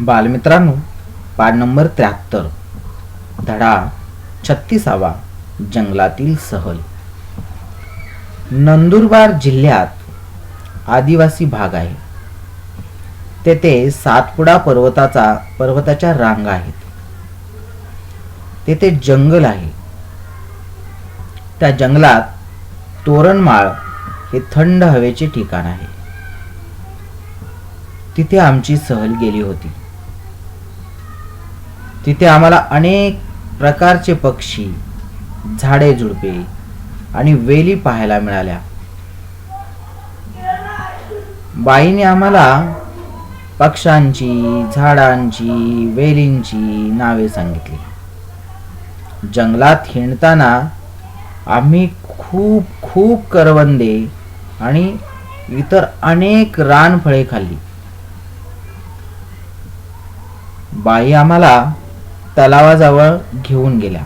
बालमित्रांनो पाठ नंबर त्र्याहत्तर. धडा छत्तीसावा जंगलातील सहल. नंदुरबार जिल्ह्यात आदिवासी भाग आहे. तेथे सातपुडा पर्वताचा पर्वताच्या रांगा आहेत. तेथे जंगल आहे. त्या जंगलात तोरणमाळ हे थंड हवेचे ठिकाण आहे. तिथे आमची सहल गेली होती. तिथे आम्हाला अनेक प्रकारचे पक्षी झाडे झुडपे आणि वेली पाहायला मिळाल्या. बाईने आम्हाला पक्ष्यांची झाडांची वेलींची नावे सांगितली. जंगलात हिंडताना आम्ही खूप खूप करवंदे आणि इतर अनेक रानफळे खाल्ली. बाई आम्हाला तलावाजवळ घेऊन गेल्या.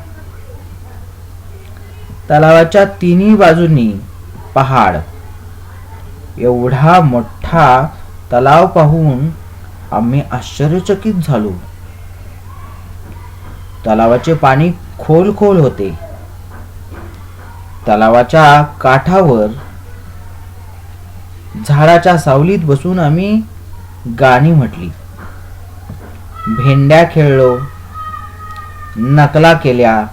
तलावाच्या तिन्ही बाजूनी पहाड. एवढा मोठा तलाव पाहून आम्ही आश्चर्यचकित झालो. तलावाचे पाणी खोल खोल होते. तलावाच्या काठावर झाडाच्या सावलीत बसून आम्ही गाणी म्हटली. भेंड्या खेळलो. नकला केल्या.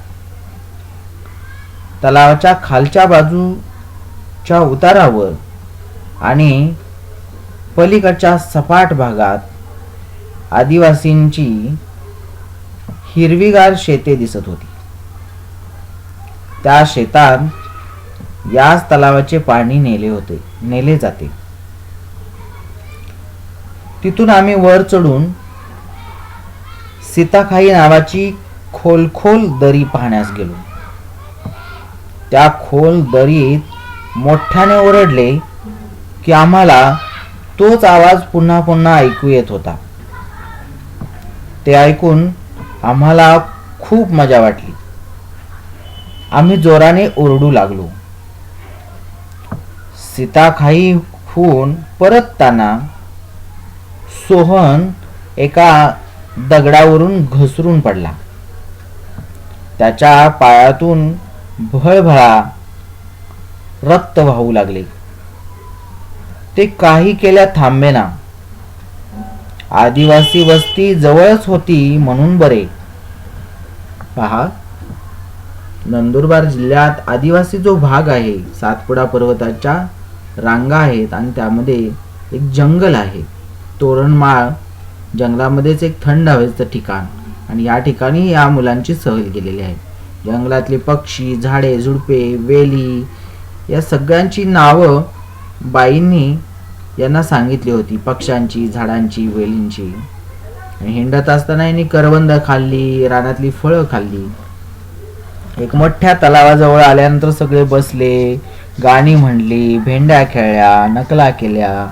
तलावाच्या खालच्या बाजूच्या उतारावर आणि पलीकडच्या सपाट भागात आदिवासींची हिरवीगार शेते दिसत होती. त्या शेतात याच तलावाचे पाणी नेले होते नेले जाते. तिथून आम्ही वर चढून सीताखाई नावाची खोल खोल दरी पाहण्यास गेलो. त्या खोल दरीत मोठ्याने ओरडले की आम्हाला तोच आवाज पुन्हा पुन्हा ऐकू येत होता. ते ऐकून आम्हाला खूप मजा वाटली. आम्ही जोराने ओरडू लागलो. सीताखाई होऊन परतताना सोहन एका दगडावरून घसरून पडला. त्याच्या पायातून भळभळा रक्त वाहू लागले. ते काही केल्या थांबेना. आदिवासी वस्ती जवळच होती म्हणून बरे. पहा नंदुरबार जिल्ह्यात आदिवासी जो भाग आहे सातपुडा पर्वताच्या रांगा आहेत आणि त्यामध्ये एक जंगल आहे. तोरणमाळ जंगलामध्येच एक थंड हवेचं ठिकाण. आणि या ठिकाणी या मुलांची सहल गेलेली आहे. जंगलातले पक्षी झाडे झुडपे वेली या सगळ्यांची नावं बाईंनी यांना सांगितली होती. पक्ष्यांची झाडांची वेलींची. हिंडत असताना यांनी करवंद खाल्ली रानातली फळं खाल्ली. एक मोठ्या तलावाजवळ आल्यानंतर सगळे बसले गाणी म्हणली भेंड्या खेळल्या नकला केल्या.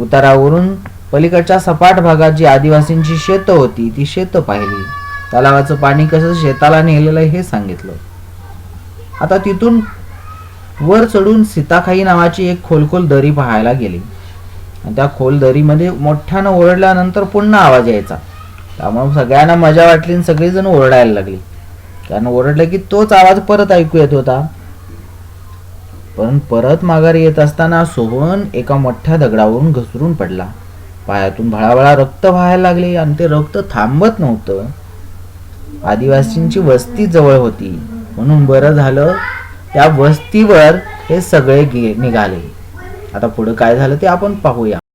उतारावरून पलीकडच्या सपाट भागात जी आदिवासींची शेतं होती ती शेतं पाहिली. तलावाचं पाणी कसं शेताला नेलेलं आहे हे सांगितलं. आता तिथून वर चढून सीताखाई नावाची एक खोलखोल दरी पाहायला गेली. आणि त्या खोल दरीमध्ये मोठ्यानं ओरडल्यानंतर पुन्हा आवाज यायचा. त्यामुळे सगळ्यांना मजा वाटली आणि सगळीजण ओरडायला लागली. कारण ओरडलं की तोच आवाज परत ऐकू येत होता. पण परत माघारी येत असताना सोहन एका मोठ्या दगडावरून घसरून पडला. पायातून भळाभळा रक्त व्हायला लागले आणि ते रक्त थांबत नव्हतं. आदिवासींची वस्ती जवळ होती. म्हणून बरं झालं त्या वस्तीवर हे सगळे गे निघाले. आता पुढं काय झालं ते आपण पाहूया.